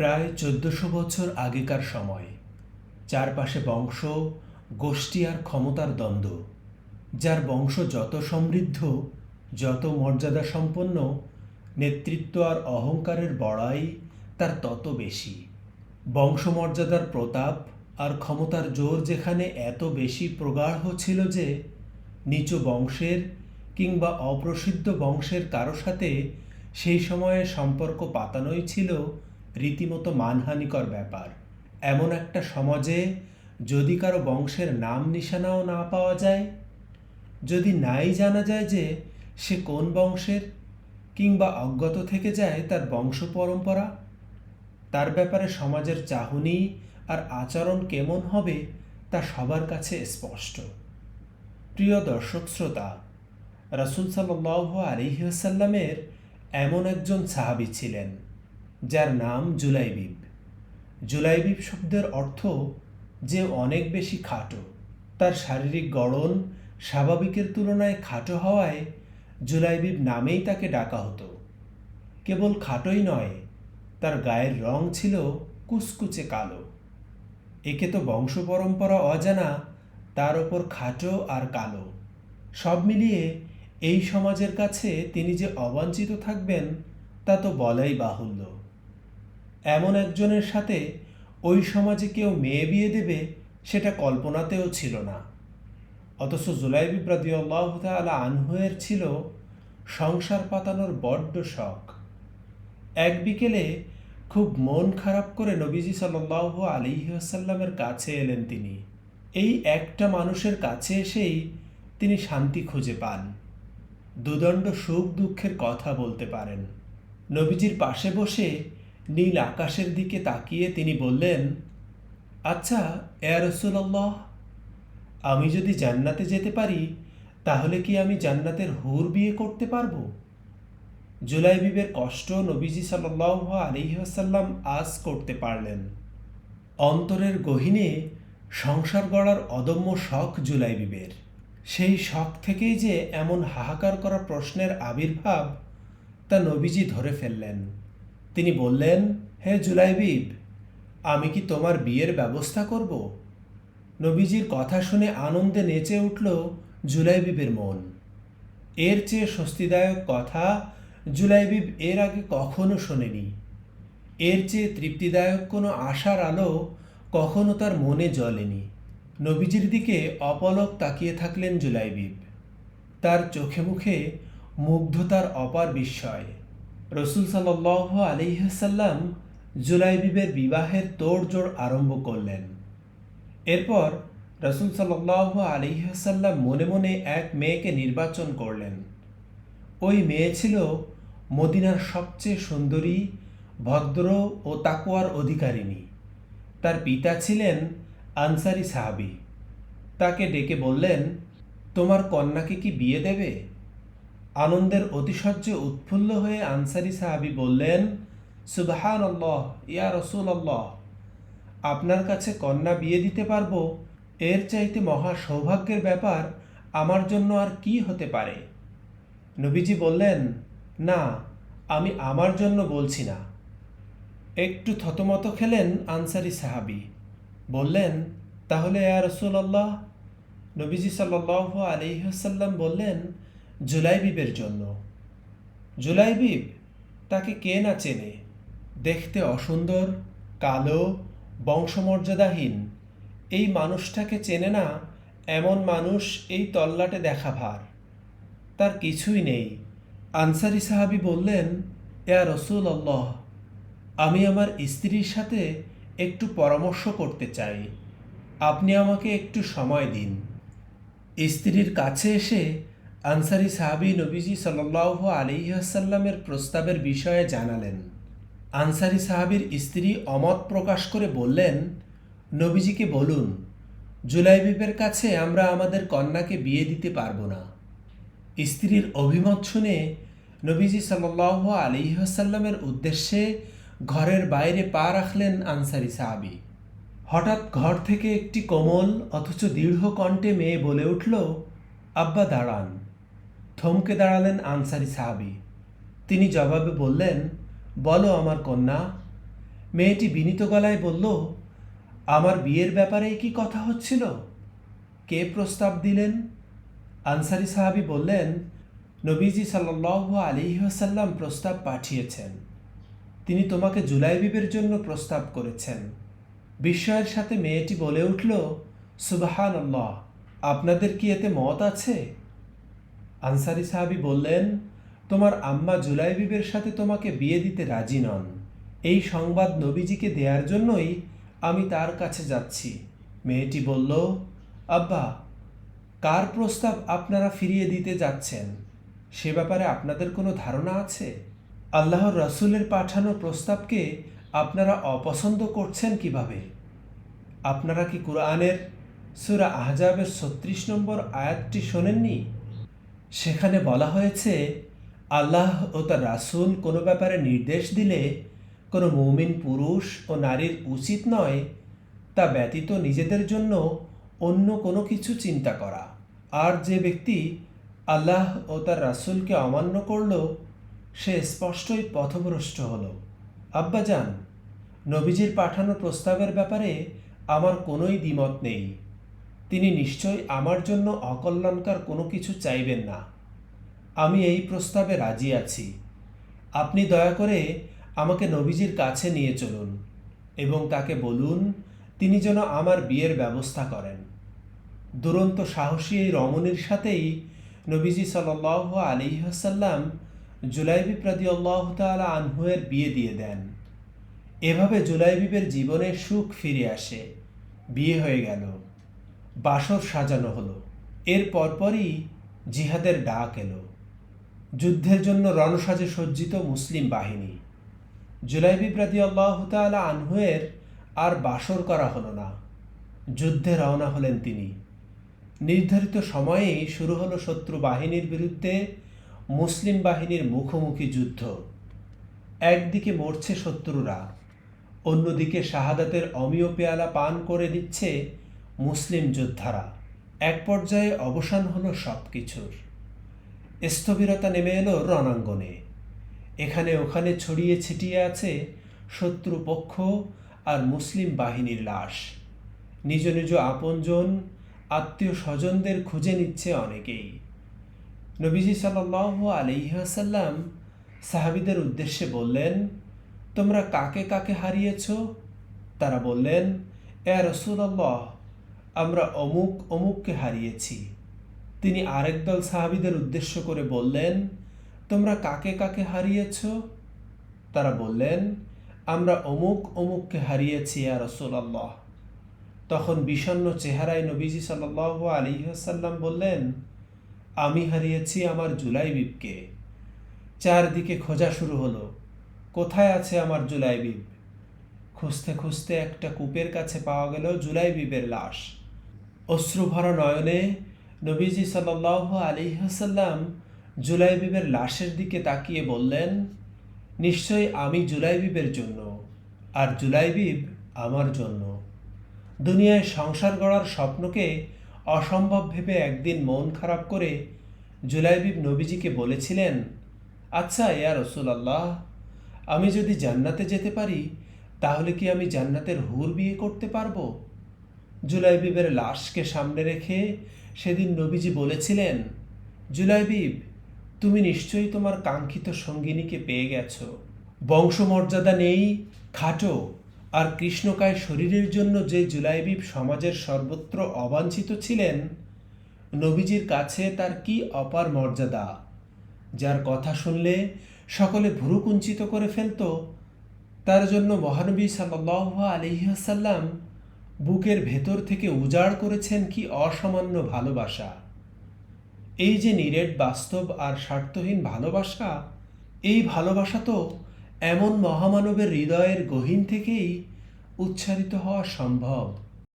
প্রায় চোদ্দশো বছর আগেকার সময়। চারপাশে বংশ, গোষ্ঠী আর ক্ষমতার দ্বন্দ্ব, যার বংশ যত সমৃদ্ধ, যত মর্যাদা সম্পন্ন নেতৃত্ব আর অহংকারের বড়াই তার তত বেশি। বংশমর্যাদার প্রতাপ আর ক্ষমতার জোর যেখানে এত বেশি প্রগাঢ় ছিল যে, নিচু বংশের কিংবা অপ্রসিদ্ধ বংশের কারও সাথে সেই সময়ে সম্পর্ক পাতানোই ছিল রীতিমতো মানহানিকর ব্যাপার। এমন একটা সমাজে যদি কারও বংশের নাম নিশানাও না পাওয়া যায়, যদি নাই জানা যায় যে সে কোন বংশের কিংবা অজ্ঞাত থেকে যায় তার বংশ পরম্পরা, তার ব্যাপারে সমাজের চাহনি আর আচরণ কেমন হবে তা সবার কাছে স্পষ্ট। প্রিয় দর্শক শ্রোতা, রাসুল সাল্লাহ আলিহাসাল্লামের এমন একজন সাহাবি ছিলেন। যার নাম জুলাইবিব জুলাইবিব শব্দের অর্থ যে অনেক বেশি খাটো। তার শারীরিক গড়ন স্বাভাবিকের তুলনায় খাটো হওয়ায় জুলাইবিব নামেই তাকে ডাকা হতো। কেবল খাটোই নয়, তার গায়ের রং ছিল কুচকুচে কালো। একে তো বংশ পরম্পরা অজানা, তার ওপর খাটো আর কালো। সব মিলিয়ে এই সমাজের কাছে তিনি যে অবাঞ্ছিত থাকবেন, তা তো বলাই বাহুল্য। এমন একজনের সাথে ওই সমাজে কেউ মেয়ে বিয়ে দেবে, সেটা কল্পনাতেও ছিল না। অথচ জুলাইবি ব্রাদিউল্লাহ তালা আনহুয়ের ছিল সংসার পাতানোর বড্ড শখ। এক বিকেলে খুব মন খারাপ করে নবীজি সাল্লাহ আলিহাসাল্লামের কাছে এলেন তিনি। এই একটা মানুষের কাছে এসেই তিনি শান্তি খুঁজে পান। দুদণ্ড সুখ দুঃখের কথা বলতে পারেন। নবীজির পাশে বসে নীল আকাশের দিকে তাকিয়ে তিনি বললেন আচ্ছা এ রসুল্লাহ আমি যদি জান্নাতে যেতে পারি, তাহলে কি আমি জান্নাতের হুর বিয়ে করতে পারব? জুলাইবিবের কষ্ট নবীজি সাল্লাহ আলিহাসাল্লাম আজ করতে পারলেন। অন্তরের গহিনে সংসার গড়ার অদম্য শখ জুলাইবিবের। সেই শখ থেকেই যে এমন হাহাকার করা প্রশ্নের আবির্ভাব তা নবীজি ধরে ফেললেন। তিনি বললেন, হে জুলাইবিব আমি কি তোমার বিয়ের ব্যবস্থা করব? নবীজির কথা শুনে আনন্দে নেচে উঠল জুলাইবিবের মন। এর চেয়ে স্বস্তিদায়ক কথা জুলাইবিব এর আগে কখনো শোনেনি। এর চেয়ে তৃপ্তিদায়ক কোনো আশার আলো কখনো তার মনে জ্বলেনি। নবীজির দিকে অপলক তাকিয়ে থাকলেন জুলাইবিব। তার চোখে মুখে মুগ্ধতার অপার বিস্ময়। রসুল সাল্লাহ আলিহাসাল্লাম জুলাইবিবের বিবাহের তোড়জোড় আরম্ভ করলেন। এরপর রসুল সাল্লাহ আলিহাসাল্লাম মনে মনে এক মেয়েকে নির্বাচন করলেন। ওই মেয়ে ছিল মদিনার সবচেয়ে সুন্দরী, ভদ্র ও তাকুয়ার অধিকারিণী। তার পিতা ছিলেন আনসারি সাহাবি। তাকে ডেকে বললেন, তোমার কন্যাকে কি বিয়ে দেবে? আনন্দের অতিশয্য উৎফুল্ল হয়ে আনসারি সাহাবি বললেন সুবাহান আল্লাহ ইয়া রসুল আল্লাহ আপনার কাছে কন্যা বিয়ে দিতে পারব? এর চাইতে মহা সৌভাগ্যের ব্যাপার আমার জন্য আর কি হতে পারে? নবীজি বললেন, না, আমি আমার জন্য বলছি না। একটু থতমত খেলেন আনসারি সাহাবি। বললেন, তাহলে আর রসুল্লাহ নবীজি সাল্লাহ আলিহাসাল্লাম বললেন জুলাইবিবের জন্য। জুলাইবিব তাকে কে না চেনে? দেখতে অসুন্দর, কালো, বংশমর্যাদাহীন। এই মানুষটাকে চেনে না এমন মানুষ এই তল্লাটে দেখা ভার তার কিছুই নেই। আনসারি সাহাবি বললেন এয়া রসুল আল্লাহ আমি আমার স্ত্রীর সাথে একটু পরামর্শ করতে চাই। আপনি আমাকে একটু সময় দিন। স্ত্রীর কাছে এসে আনসারি সাহাবি নবীজি সাল্লাহ আলিহাসাল্লামের প্রস্তাবের বিষয়ে জানালেন। আনসারি সাহাবির স্ত্রী অমত প্রকাশ করে বললেন, নবীজিকে বলুন জুলাইবিবের কাছে আমরা আমাদের কন্যাকে বিয়ে দিতে পারব না। স্ত্রীর অভিমত শুনে নবীজি সাল্লাহ আলিহাসাল্লামের উদ্দেশ্যে ঘরের বাইরে পা রাখলেন আনসারি সাহাবি। হঠাৎ ঘর থেকে একটি কোমল অথচ দীর্ঘ কণ্ঠে মেয়ে বলে উঠল, আব্বা, দাঁড়ান। থমকে দাঁড়ালেন আনসারি সাহাবি। তিনি জবাবে বললেন, বলো আমার কন্যা। মেয়েটি বিনীত গলায় বলল, আমার বিয়ের ব্যাপারে কি কথা হচ্ছিল? কে প্রস্তাব দিলেন? আনসারি সাহাবি বললেন, নবীজি সাল্লাহ আলিহাসাল্লাম প্রস্তাব পাঠিয়েছেন। তিনি তোমাকে জুলাইবিবের জন্য প্রস্তাব করেছেন। বিস্ময়ের সাথে মেয়েটি বলে উঠল সুবাহান আপনাদের কি এতে মত আছে? আনসারি সাহাবি বললেন, তোমার আম্মা জুলাইবিবের সাথে তোমাকে বিয়ে দিতে রাজি নন। এই সংবাদ নবীজিকে দেওয়ার জন্যই আমি তার কাছে যাচ্ছি। মেয়েটি বলল, আব্বা, কার প্রস্তাব আপনারা ফিরিয়ে দিতে যাচ্ছেন? সে ব্যাপারে আপনাদের কোনো ধারণা আছে? আল্লাহর রসুলের পাঠানো প্রস্তাবকে আপনারা অপছন্দ করছেন কীভাবে? আপনারা কি কোরআনের সুরা আহজাবের ছত্রিশ নম্বর আয়াতটি শোনেননি? সেখানে বলা হয়েছে, আল্লাহ ও তার রাসূল কোনো ব্যাপারে নির্দেশ দিলে কোনো মৌমিন পুরুষ ও নারীর উচিত নয় তা ব্যতীত নিজেদের জন্য অন্য কোনো কিছু চিন্তা করা। আর যে ব্যক্তি আল্লাহ ও তার রাসূলকে অমান্য করল, সে স্পষ্টই পথভ্রষ্ট হলো। আব্বাজান, নবীজির পাঠানো প্রস্তাবের ব্যাপারে আমার কোনোই দ্বিমত নেই। তিনি নিশ্চয় আমার জন্য অকল্যাণকার কোনো কিছু চাইবেন না। আমি এই প্রস্তাবে রাজি আছি। আপনি দয়া করে আমাকে নবীজির কাছে নিয়ে চলুন এবং তাকে বলুন, তিনি যেন আমার বিয়ের ব্যবস্থা করেন। দুরন্ত সাহসী এই রমণীর সাথেই নবীজি সাল আলী হাসাল্লাম জুলাইবি প্রদি আল্লাহ তালা আনহুয়ের বিয়ে দিয়ে দেন। এভাবে জুলাইবিবের জীবনে সুখ ফিরে আসে। বিয়ে হয়ে গেল। বাসর সাজানো হলো। এর পরপরই জিহাদের ডাক এলো। যুদ্ধের জন্য রণসাজে সজ্জিত মুসলিম বাহিনী। জুলাইবি প্রদি আল্লাহ আনহুয়ের আর বাসর করা হলো না। যুদ্ধে রওনা হলেন তিনি। নির্ধারিত সময়েই শুরু হলো শত্রু বাহিনীর বিরুদ্ধে মুসলিম বাহিনীর মুখোমুখি যুদ্ধ। একদিকে মরছে শত্রুরা, অন্যদিকে শাহাদাতের অমীয় পেয়ালা পান করে নিচ্ছে মুসলিম যোদ্ধারা। এক পর্যায়ে অবসান হলো সব কিছুর স্থবিরতা নেমে এলো রণাঙ্গনে। এখানে ওখানে ছড়িয়ে ছিটিয়ে আছে শত্রু পক্ষ আর মুসলিম বাহিনীর লাশ। নিজ নিজ আপনজন আত্মীয় স্বজনদের খুঁজে নিচ্ছে অনেকেই। নবীজি সাল আলিহাসাল্লাম সাহাবিদের উদ্দেশ্যে বললেন, তোমরা কাকে কাকে হারিয়েছ? তারা বললেন, এ রসুল্লাহ আমরা অমুক অমুককে হারিয়েছি। তিনি আরেক দল সাহাবিদের উদ্দেশ্য করে বললেন, তোমরা কাকে কাকে হারিয়েছ? তারা বললেন, আমরা অমুক অমুককে হারিয়েছি আর রসুল্লাহ তখন বিষণ্ন চেহারায় নবীজি সাল আলী আসাল্লাম বললেন, আমি হারিয়েছি আমার জুলাইবিবকে। চারদিকে খোঁজা শুরু হলো। কোথায় আছে আমার জুলাইবিব? খুঁজতে খুঁজতে একটা কূপের কাছে পাওয়া গেল জুলাইবিবের লাশ। অশ্রুভরা নয়নে নবীজি সাল আলী হাসাল্লাম জুলাইবিবের লাশের দিকে তাকিয়ে বললেন, নিশ্চয়ই আমি জুলাইবিবের জন্য, আর জুলাইবিব আমার জন্য। দুনিয়ায় সংসার গড়ার স্বপ্নকে অসম্ভব ভেবে একদিন মন খারাপ করে জুলাইবিব নবীজিকে বলেছিলেন আচ্ছা ইয়া রসুল আল্লাহ আমি যদি জান্নাতে যেতে পারি, তাহলে কি আমি জান্নাতের হুর বিয়ে করতে পারব? জুলাইবিবের লাশকে সামনে রেখে সেদিন নবীজি বলেছিলেন, জুলাইবিব, তুমি নিশ্চয়ই তোমার কাঙ্ক্ষিত সঙ্গিনীকে পেয়ে গেছো। বংশমর্যাদা নেই, খাটো, আর কৃষ্ণকায় শরীরের জন্য যে জুলাইবিব সমাজের সর্বত্র অবাঞ্ছিত ছিলেন, নবীজির কাছে তার কি অপার মর্যাদা? যার কথা শুনলে সকলে ভুরুকুঞ্চিত করে ফেলত। তার জন্য মহানবী সাল্লাহ আলিহাসাল্লাম বুকের ভেতর থেকে উজাড় করেছেন কি অসামান্য ভালোবাসা। এই যে নিরেট বাস্তব আর স্বার্থহীন ভালোবাসা, এই ভালোবাসা তো এমন মহামানবের হৃদয়ের গহীন থেকেই উচ্চারিত হওয়া সম্ভব।